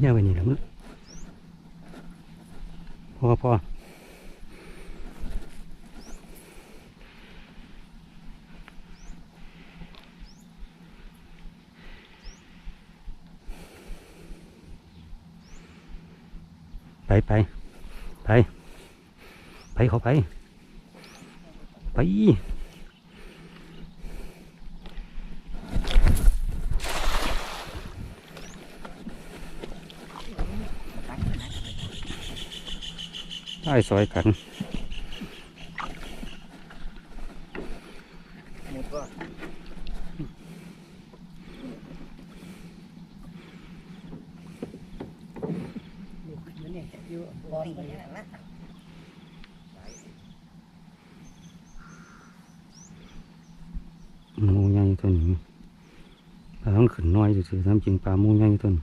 เงี้ยไปนี่แหละมึงพอพอไปไปไปไปเขาไป ไป ได้ ซอยกันหมดก็มันเนี่ยอยู่บอลไปอย่างนั้นหมูใหญ่ตัวนี้ปลาต้องขึ้นน้อยซื่อๆทำจริงปลามูใหญ่ตัวนี้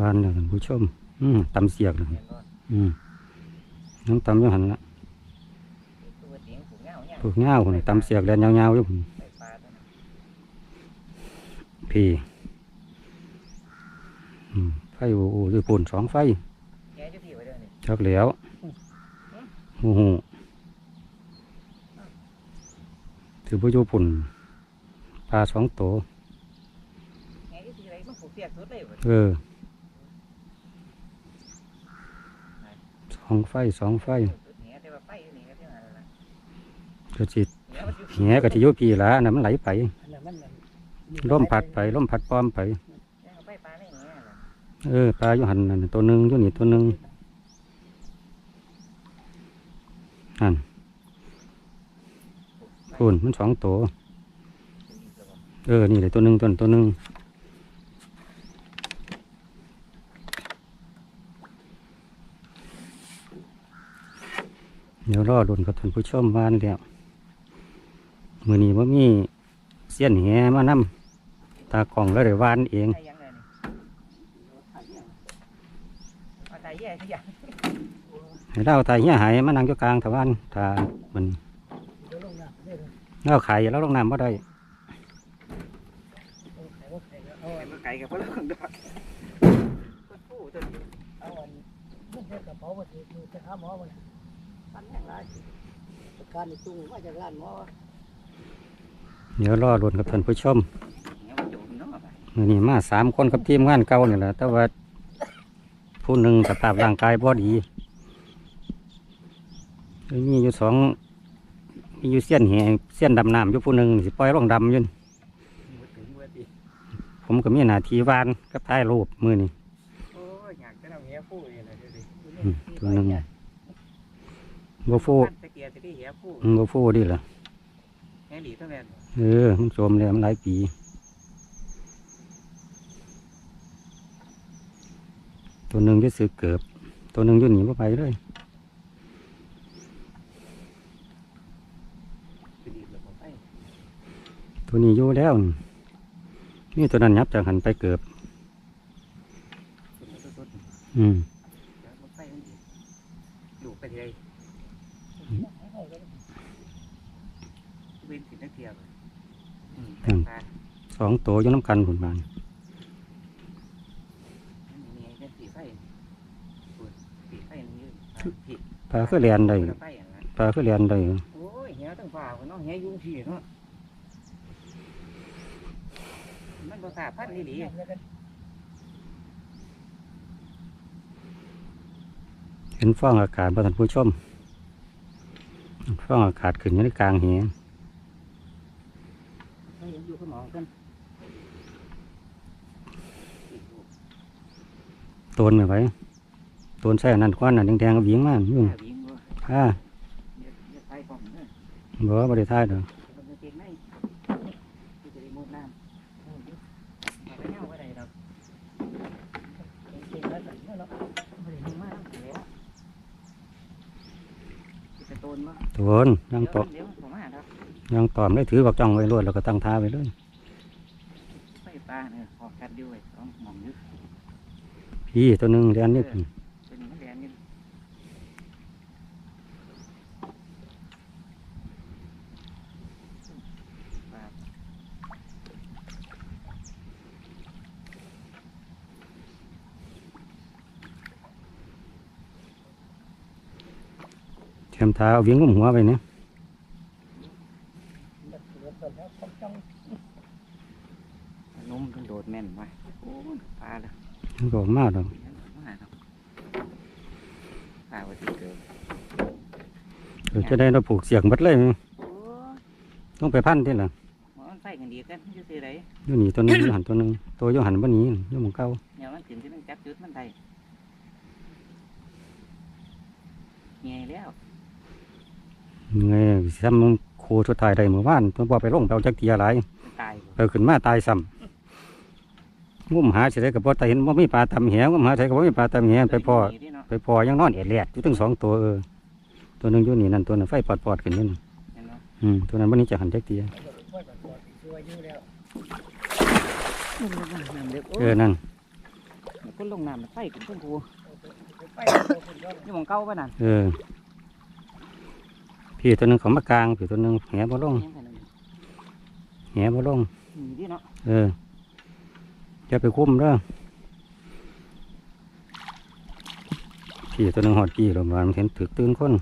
วานแล้วท่านผู้ชม อืมตำเสียกเลยเห็นบ่อืมน้องตำอยังหันละผูกเงาเนี่ยผูกเงาคนตำเสียกแลนยาวๆอยู่พี่ไฟโอ้โหอยู่ปุ่นสองไฟชักแล้วโอ้โหถือว่าอยู่ปุ่นปลาสองตัวเออ สองไฟสองไฟสุดแหแต่ว่าไฟอยู่นี่ก็เท่านั้นล่ะจิแหกับที่ยุปีละนนะมันไหลไปอันนั้นมันล่มพัดไปล่มพัดป้อมไปแหเอาไปปลาในแหล่ะเออปลาอยู่หันนั่นตัวหนึ่งอยู่นี่ตัวหนึ่งนั่นคุณมันสองตัว เออ นี่เลยตัวหนึ่งตัวตัวหนึ่ง เดี๋ยวรอดุนกับท่านผู้ชมวานแล้วมือนี้ว่ามีเสี้ยนแหมานำตากล่องแล้วเดี๋ยววานเองใส่ยังไต่เงให้เราตายเหี้ยหายมานั่งอยู่กลางตะวันถ้ามันเลงน้ำเดี๋ยวเราขายแล้วลงน้ำบ่ได้ไข่ว่ามก่กับพวกเราดอกคนผู้ตัวนี้เอาอันมันเท่กระเป๋ามาถือมือจะหาหมอมัน ปันแห่งไรการในตุ้งมาจากร้านหมอเดี๋ยวรอรุนกับท่านผู้ชมแหมันโจมเนาะไปมือนี้มาสามคนกับทีมงานเก่านี่แหละแต่ว่าผู้หนึ่งสภาพร่างกายบ่ดีมีอยู่สองมีอยู่เสี้ยนแหเสี้ยนดำน้ำอยู่ผู้หนึ่งสิปล่อยลงดำอยืนมือถึงมือตีผมก็มีหน้าที่วานกับถ่ายรูปมือนี้โอ้ยอยากจะเอาเหี้ยผู้เลยนะเดี๋ยวดิอืมตัวหนึ่ง บ่ฟูตะเกียบจะได้เหี้ยผู้อืมบ่ฟูดิล่ะแหหลีเท่านั้นเออมันโจมแล้วมันหลายปีตัวหนึ่งจะซื้อเกือบ ตัวหนึ่งอยู่หนีบ่ไปเลยคือดีเลยผมไปตัวนี้อยู่แล้วนี่นี่ตัวนั้นยับจากหันไปเกือบสุดสุดอืม เดี๋ยวผมไปมันดีดูไปเลยเว้นสินักเทียบอืมปลาสองตัวอยู่น้ำกันผลบานนี่ไงเป็นสีไฟสีไฟนี่ยืนผิดปลาคือเรียนได้ไฟอย่างนั้นปลาคือเรียนได้โอ้ยเหี้ยตั้งฝ่าเนาะเหี้ยยุ่งที่เนาะมันภาษาพันธุ์นี่ดีเห็นฟ้องอากาศประท่านผู้ชมฟ้องอากาศขึ้นอยู่ในกลางแหไม่เห็นอยู่ ข้างนอกกันตนไม่ไหวตนใส่อันนั่นควันอันแดงๆก็วิ่งมาอยู่หน้าวิ่งบ่อ่าเดี๋ยวเดี๋ยวไฟกล่องเด้อบ่บ่ได้ท่ายดอกมันจะเก่งไหมที่จะได้มุดน้ำเอาไปเน่าไว้ไหนดอก ยังตอมได้ถือบักจ้องไว้รวดแล้วก็ตั้งท้าไว้เลยไฟป้าเนี่ยพอแคดด้วยต้องมองยึดพี่ตัวหนึ่งเรียนนี่พี่เทียมท้าเอาเวียงกุมหัวไปเนี่ย มมันโดดแม่นไว้โอ้ยปลาเลยมันก็มากดอกมาหาครับปลาวันที่เกิดเดี๋ยวจะได้เราปลูกเสียงหมดเลยโอ้ยต้องไปพันที่ล่ะหมอมันไฟกันดีกันอยู่สิไรอยู่นี่ตัวหนึงอยู่หันตัวหนึงตัวอยู่หันบ่หนี้อยู่หมองเก่าเดี๋ยวมันถึงที่มันจับจุดมันได้ไงแล้วไงซ้ำโคสุดท้ายได้เมื่อวานตัวบ่ไปลงไปเอาจักเทียหลายมันตายบ่ไปขึ้นมาตายซ้ำ งุ่มหาสิได้กับบ่ตาเห็นว่ามีปลาตำแหงุ่มหาสิได้กับบ่มีปลาตำแหไปพอเดี๋ยวนี้เนาะไปพอยังนอนเอดแลดอยู่ทั้งสองตัวเออตัวหนึงอยู่นี่นั่นตัวนึงไฟปอดๆขึ้นนี่เห็นเนาะอืมตัวนั้นบ่นี้จะหันจักเทียว่าแบบปอดช่วยอยู่แล้วลงน้ำเด็กโอ้เออยนั่นคนลงน้ำมันไฟกันเพิ่นกูไปตัวคนก็นี่หมองเก่าป่ะนั่นเออพี่ตัวหนึงเขามากลางพี่ตัวหนึงแหบ่ลงยังไงนั่นแหบ่ลงนี่ดิเนาะเออ จะไปคุ้มเด้อพี่ตัวหนึงหอดพี่ลงมามันเห็นถึกตื่นคน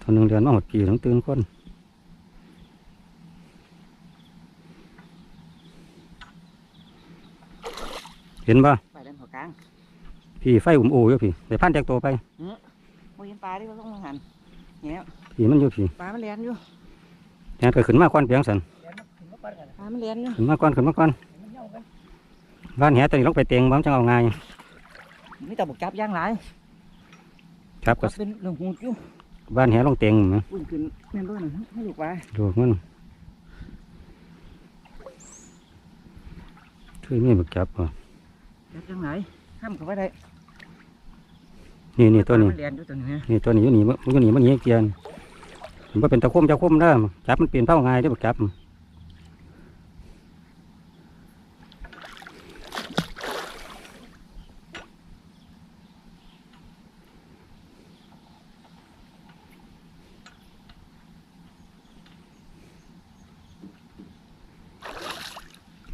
ตัวหนึงเดินมาหอดพี่ถึงตื่นคนเห็นปะไปเล่นหัวกลางพี่ไฟอุ่มโออยู่พี่ไปพันจากตัวไปโอ้ยเห็นปลาดิก็ลงมาหันเนี่ยพี่มันอยู่พี่ปลามันเลี้ยนอยู่แหนก็ขึ้นมาก้อนเพียงสัน ขึ้นมาก้อนขึ้นมาก้อนมันเหี่ยวกันบ้านแหตัวนี้ลงไปเตียงบ้านจังเอาไงายมีแต่บุกจับย่างหลายครับก็ก็เป็นเรื่องหูอยู่บ้านแหลงเตียงนะอุ่นขึ้นแม่นด้วยนะให้ลูกปลาดูมันคือมีบักจับอะจับย่างหลายข้ามเข้าไปได้นี่นี่ตัวนี้มันเลี้ยนอยู่ตัวนี้นะนี่ตัวนี้อยู่นี่มันอยู่นี่มันเงี้ยเกียนมันบ่เป็นตะคุ่มตะคุ่มเด้อจับมันเปลี่ยนเท่าไงายได้อบักจับ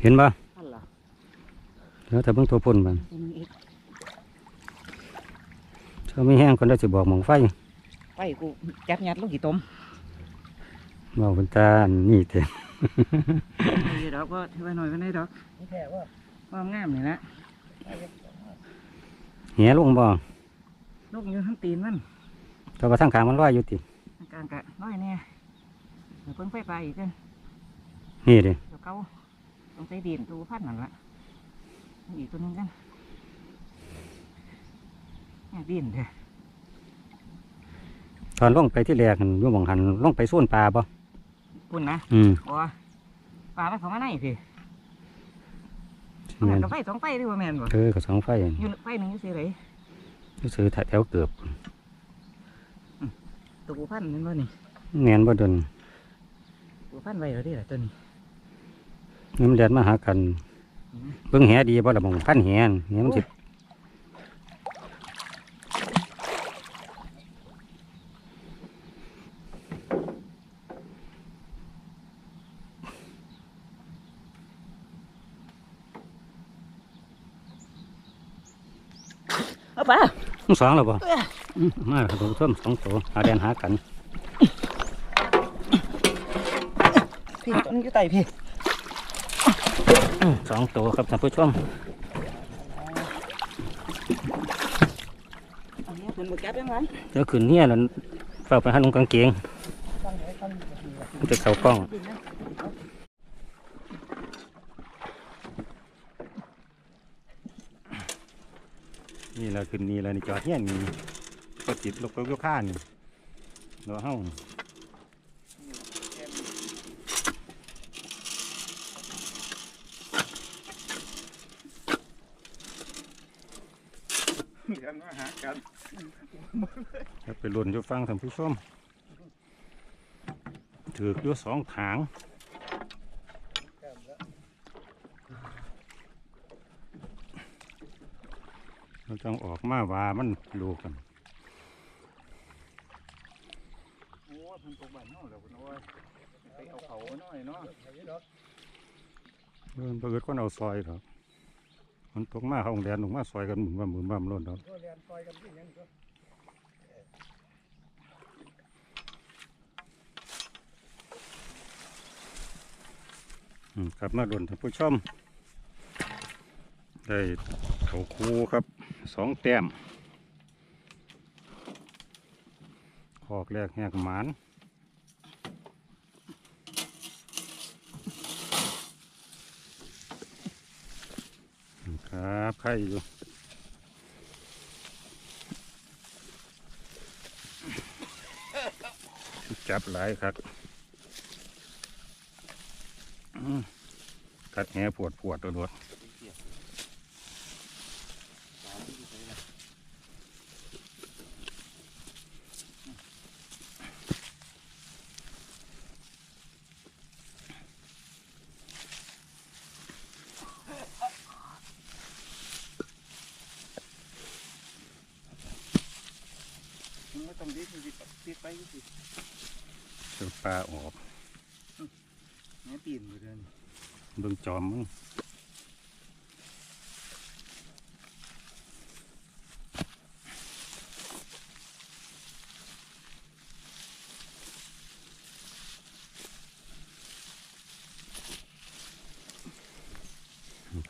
เห็นปะนั่นล่ะแล้วแต่เบิ่งตัวพ่นมันตัวนึงอีกถ้าไม่แห้งคนได้สิบอกหมองไฟไปกูจับยัดลูกกี่ต้มบอกเป็นตาอันนี่เถอะเดี๋ยวดอกก็ถือว่าหน่อยก็ได้ดอกนี่แค่ว่าว่างามนี่ละแหลงบ่ลูกอยู่ทั้งตีนมันแต่ว่าทางกลางมันลอยอยู่ติกลางกะน้อยแน่เดี๋ยวเพิ่งไฟไปอีกเด้อนี่ดิเดี๋ยวเขา ต้องใส่ดินตัวพันนั่นละอีกตัวหนึงกันเนี่ยดินเถอะตอนลงไปที่แรกหั่นอยู่หมองหันลงไปส่วนปลาบ่ปุ่นนะอืมโอ้ปลาไปเขามาไหนพี่แม่มันนก็ไฟสองไฟด้วยว่าแม่นบ่เออกับสองไฟอยู่ไฟหนึ่งอยู่สิไรรู้สึกแถวเกือบตัวพันนั่นบ่นี่แน่นบ่ดนตัวพันไว้แล้วดิล่ะตัวนี้ นี่มันเดินมาหากันเบิ่งแหดีบ่ละหมองพันแหนแหมันสิเอาปลาทั้งสองแล้วบ่อืมมาครับผมท่วมสองตัวหาแดนหากันพี่ตัวนี้อยู่ใต้พี่อื มสองตัวครับท่านผู้ชมเอาเนี่ยคุณบุกจับยังไงเดี๋ยวขึ้นเนี่ยแล้วฝากไปหาลงกางเกงตั้งไหนตั้งอยู่ดีว่ามันจะเข้ากล้องดินนะนี่แหละขึ้นนี่แหละนี่จอดเฮียนนี่ก็ติดลกไปยกข้านี่เราเฮา เดี๋ยวมา หากันจะไปหล่นอยู่ฟังท่านผู้ชมถือกอยู่สองถางเราต้องออกมาว่ามันลูกกันโอ้พันตัวบ้านเนาะแล้วคุณโอ้ยไปเอาเขาหน่อยเนาะเออเบิดคนเอาซอยครับ มันตกมาเขาโรงแรมลงมาซอยกันหมุนว่าหมุนบ้ามล้นแล้วก็เรียนซอยกันที่ยังก็ครับมาโดนท่านผู้ชม ได้เขาคูครับสองแต้มขอกแรกแหกหมานอืมครับ ไข่อยู่จับหลายครับกัดแหปวดปวดตัวรวด มึงก็ต้องดิ้นดิ้นดิ้นไปสิ จนป ลาออกแม่ตีนอยู่เดินเบิ่งจอมมึง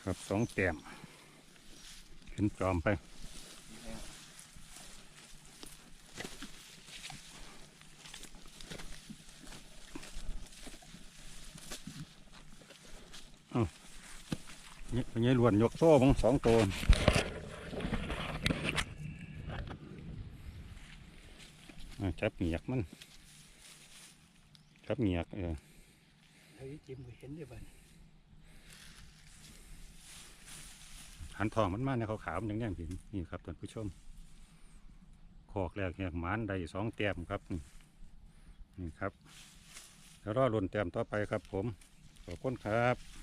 ครับสองแต้มเห็นจอมไป นี่เป็น ไงล้วนยกโซ่บังสองตัวอ่าจับเหงียกมันจับเหงียกเออเฮ้ยจิ้มไปเห็นได้บ้านหันทองมันมาในขาวๆมันยังแย่งเห็นนี่ครับท่านผู้ชมคอกแรกแหกหมานได้สองแต้มครับนี่นี่ครับแล้วรอลุ่นแต้มต่อไปครับผมขอบคุณครับ